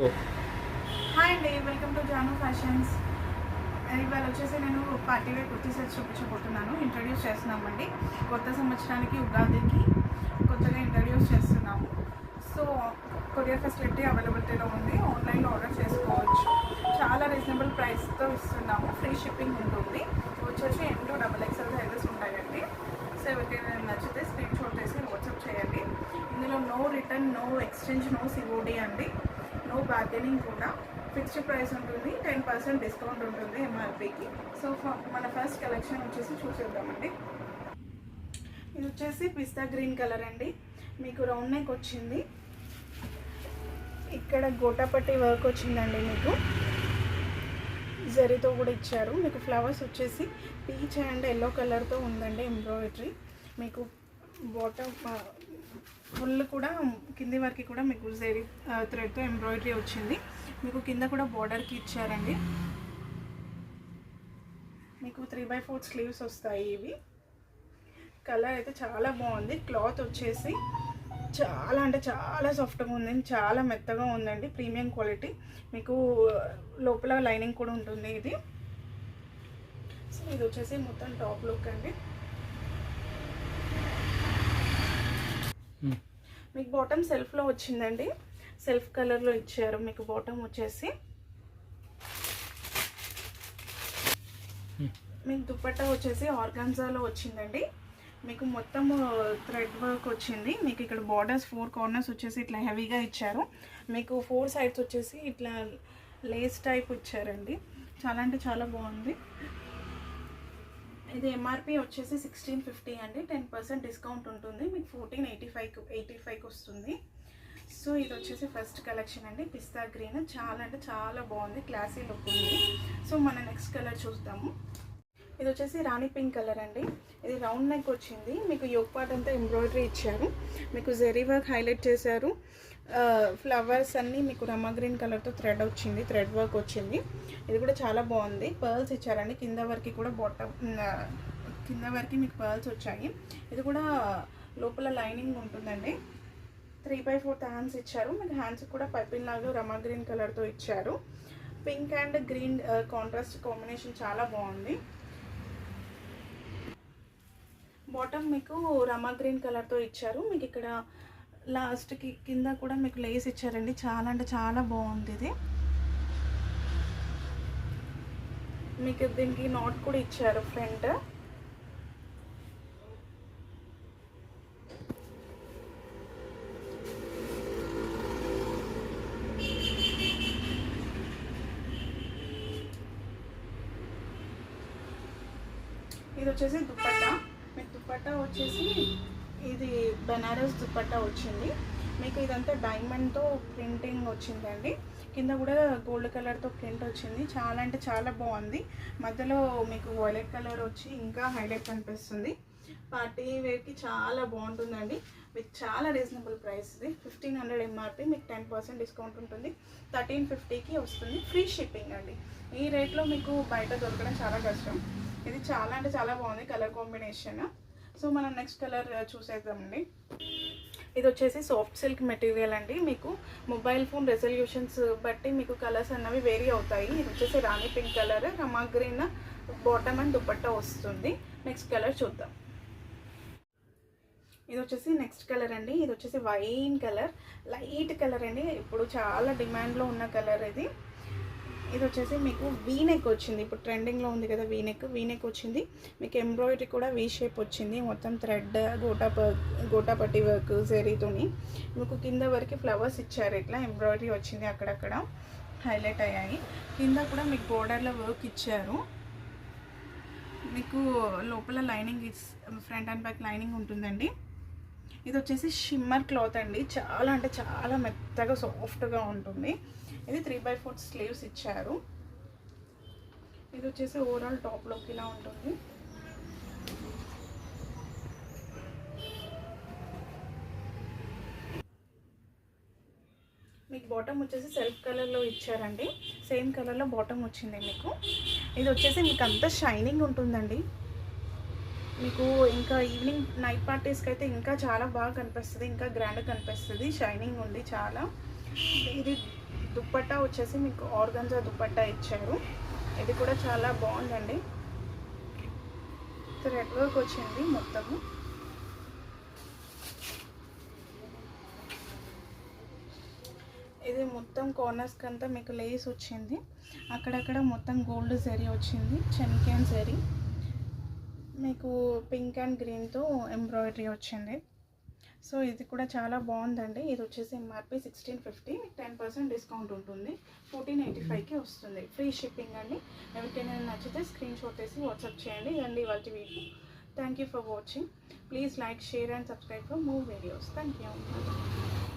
Hi అండి welcome to Janu fashions ఇవాళ వచ్చేసి నేను పార్టీ వేర్ కుర్తీ సెట్స్ చూపించబోతున్నాను. ఇంట్రడ్యూస్ చేస్తున్నామండి. కొత్త సంవత్సరానికి ఉగాదికి కొత్తగా ఇంట్రడ్యూస్ చేస్తున్నాము. సో కొరియర్ ఫెసిలిటీ అవైలబిలిటీలో ఉంది. ఆన్లైన్లో ఆర్డర్ చేసుకోవచ్చు. చాలా రీజనబుల్ ప్రైస్తో ఇస్తున్నాము. ఫ్రీ షిప్పింగ్ ఉంటుంది. వచ్చేసి M to double XL sizes ఉంటాయండి. సో ఎవరికైనా నచ్చితే స్క్రీన్ షాట్ చేసి వాట్సాప్ చేయండి. ఇందులో no return no exchange no COD అండి. బార్గెనింగ్ కూడా ఫిక్స్డ్ ప్రైస్ ఉంటుంది టెన్ పర్సెంట్ డిస్కౌంట్ ఉంటుంది ఎంఆర్పికి సో ఫ- మన ఫస్ట్ కలెక్షన్ వచ్చేసి చూసేద్దామండి. ఇది వచ్చేసి పిస్తా గ్రీన్ కలర్ అండి. మీకు రౌండ్ నెక్ వచ్చింది. ఇక్కడ గోటాపట్టి వర్క్ వచ్చిందండి మీకు. జరీతో కూడా ఇచ్చారు. మీకు ఫ్లవర్స్ వచ్చేసి పీచ్ అండ్ ఎల్లో కలర్తో ఉందండి ఎంబ్రాయిడరీ మీకు బాటమ్ ఫుల్ కూడా కింది వరకు కూడా మీకు జరీ థ్రెడ్తో ఎంబ్రాయిడరీ వచ్చింది. మీకు కింద కూడా బార్డర్కి ఇచ్చారండి. మీకు త్రీ బై ఫోర్ స్లీవ్స్ వస్తాయి ఇవి. కలర్ అయితే చాలా బాగుంది. క్లాత్ వచ్చేసి చాలా అంటే చాలా సాఫ్ట్గా ఉంది చాలా మెత్తగా ఉందండి. ప్రీమియం క్వాలిటీ మీకు లోపల లైనింగ్ కూడా ఉంటుంది ఇది. సో ఇది వచ్చేసి మొత్తం టాప్ లుక్ అండి. మీకు బాటమ్ సెల్ఫ్లో వచ్చిందండి. సెల్ఫ్ కలర్లో ఇచ్చారు. మీకు బాటమ్ వచ్చేసి మీకు దుపట్టా వచ్చేసి ఆర్గాన్జాలో వచ్చిందండి. మీకు మొత్తం థ్రెడ్ వర్క్ వచ్చింది. మీకు ఇక్కడ బార్డర్స్ ఫోర్ కార్నర్స్ వచ్చేసి ఇట్లా హెవీగా ఇచ్చారు. మీకు ఫోర్ సైడ్స్ వచ్చేసి ఇట్లా లేస్ టైప్ ఇచ్చారండి. చాలా అంటే చాలా బాగుంది. ఇది ఎంఆర్పి వచ్చేసి సిక్స్టీన్ ఫిఫ్టీ అండి. టెన్ పర్సెంట్ డిస్కౌంట్ ఉంటుంది. మీకు ఫోర్టీన్ ఎయిటీ ఫైవ్కి ఎయిటీ ఫైవ్కి వస్తుంది. సో ఇది వచ్చేసి ఫస్ట్ కలెక్షన్ అండి. పిస్తా గ్రీన్. చాలా అంటే చాలా బాగుంది. క్లాసీ లుక్ ఉంది. సో మన నెక్స్ట్ కలర్ చూద్దాము. ఇది వచ్చేసి రాణి పింక్ కలర్ అండి. ఇది రౌండ్ నెక్ వచ్చింది. మీకు యోగ్ పార్ట్ అంతా ఎంబ్రాయిడరీ ఇచ్చారు. మీకు జెరీ వర్క్ హైలైట్ చేశారు. ఫ్లవర్స్ అన్నీ మీకు రమ్మ గ్రీన్ కలర్తో థ్రెడ్ వచ్చింది థ్రెడ్ వర్క్ వచ్చింది. ఇది కూడా చాలా బాగుంది. పర్ల్స్ ఇచ్చారండి. కింద వరకు కూడా బాటమ్ కింద వరకు మీకు పర్ల్స్ వచ్చాయి. ఇది కూడా లోపల లైనింగ్ ఉంటుందండి. త్రీ బై ఫోర్త్ హ్యాండ్స్ ఇచ్చారు. మీకు హ్యాండ్స్ కూడా పైపింగ్ లాగా రమా గ్రీన్ కలర్తో ఇచ్చారు. Pink and green contrast combination చాలా బాగుంది. బాటమ్ మీకు రమా గ్రీన్ కలర్తో ఇచ్చారు. మీకు ఇక్కడ లాస్ట్కి కింద కూడా మీకు లేస్ ఇచ్చారండి. చాలా అంటే చాలా బాగుంది ఇది. మీకు దీనికి నాట్ కూడా ఇచ్చారు ఫ్రంట్. ఇది వచ్చేసి దుప్పట్ట మీకు దుప్పట్ట వచ్చేసి ఇది బెనారస్ దుపట్టా వచ్చింది. మీకు ఇదంతా డైమండ్తో ప్రింటింగ్ వచ్చిందండి. కింద కూడా గోల్డ్ కలర్తో ప్రింట్ వచ్చింది. చాలా అంటే చాలా బాగుంది. మధ్యలో మీకు వైలెట్ కలర్ వచ్చి ఇంకా హైలైట్ కనిపిస్తుంది. పార్టీ వేర్కి చాలా బాగుంటుందండి. మీకు చాలా రీజనబుల్ ప్రైస్ ఇది. ఫిఫ్టీన్ హండ్రెడ్ ఎంఆర్పి మీకు టెన్ పర్సెంట్ డిస్కౌంట్ ఉంటుంది. థర్టీన్ ఫిఫ్టీకి వస్తుంది. ఫ్రీ షిప్పింగ్ అండి. ఈ రేట్లో మీకు బయట దొరకడం చాలా కష్టం. ఇది చాలా అంటే చాలా బాగుంది కలర్ కాంబినేషన్. సో మనం నెక్స్ట్ కలర్ uh, చూసేద్దామండి. ఇది వచ్చేసి సాఫ్ట్ సిల్క్ మెటీరియల్ అండి. మీకు మొబైల్ ఫోన్ రెజల్యూషన్స్ బట్టి మీకు కలర్స్ అన్నవి వేరీ అవుతాయి. ఇది వచ్చేసి Rani pink colour Rama green bottom and dupatta వస్తుంది. నెక్స్ట్ కలర్ చూద్దాం. ఇది వచ్చేసి నెక్స్ట్ కలర్ అండి. ఇది వచ్చేసి వైన్ కలర్ లైట్ కలర్ అండి. ఇప్పుడు చాలా డిమాండ్లో ఉన్న కలర్ ఇది. ఇది వచ్చేసి మీకు వీనెక్ వచ్చింది. ఇప్పుడు ట్రెండింగ్లో ఉంది కదా వీనెక్ వీనెక్ వచ్చింది. మీకు ఎంబ్రాయిడరీ కూడా వీ షేప్ వచ్చింది. మొత్తం థ్రెడ్ గోటా ప- గోటా పట్టి వర్క్ జరీతోని మీకు కింద వరకు ఫ్లవర్స్ ఇచ్చారు. ఇట్లా ఎంబ్రాయిడరీ వచ్చింది అక్కడక్కడ. హైలైట్ అయ్యాయి. కింద కూడా మీకు బోర్డర్లో వర్క్ ఇచ్చారు. మీకు లోపల lining front and back lining ఉంటుందండి. ఇది వచ్చేసి షిమ్మర్ క్లాత్ అండి. చాలా అంటే చాలా మెత్తగా సాఫ్ట్గా ఉంటుంది. ఇది త్రీ బై ఫోర్ స్లీవ్స్ ఇచ్చారు. ఇది వచ్చేసి ఓవరాల్ టాప్లోకి ఇలా ఉంటుంది. మీకు బాటమ్ వచ్చేసి సెల్ఫ్ కలర్లో ఇచ్చారండి. సేమ్ కలర్లో బాటమ్ వచ్చింది మీకు. ఇది వచ్చేసి మీకు అంతా షైనింగ్ ఉంటుందండి. మీకు ఇంకా ఈవినింగ్ నైట్ పార్టీస్కి అయితే ఇంకా చాలా బాగా కనిపిస్తుంది ఇంకా గ్రాండ్ కనిపిస్తుంది. షైనింగ్ ఉంది చాలా. ఇది దుప్పట్టా వచ్చేసి మీకు ఆర్గంజా దుప్పట్టా ఇచ్చారు. ఇది కూడా చాలా బాగుందండి. థ్రెడ్ వర్క్ వచ్చింది మొత్తము. ఇది మొత్తం కార్నర్స్కి అంతా మీకు లేస్ వచ్చింది. అక్కడక్కడ మొత్తం గోల్డ్ జరీ వచ్చింది చెన్కేన్ జరీ మీకు పింక్ అండ్ గ్రీన్తో ఎంబ్రాయిడరీ వచ్చింది. సో ఇది కూడా చాలా బాగుందండి. ఇది వచ్చేసి MRP sixteen fifty ten percent discount ఉంటుంది. ఫోర్టీన్ ఎయిటీ ఫైవ్కి వస్తుంది. ఫ్రీ షిప్పింగ్ అండి. ఎవరికైనా నచ్చితే స్క్రీన్ షాట్ వేసి వాట్సాప్ చేయండి. ఇదండి ఇవాళ video. Thank you for watching please like share and subscribe for more videos thank you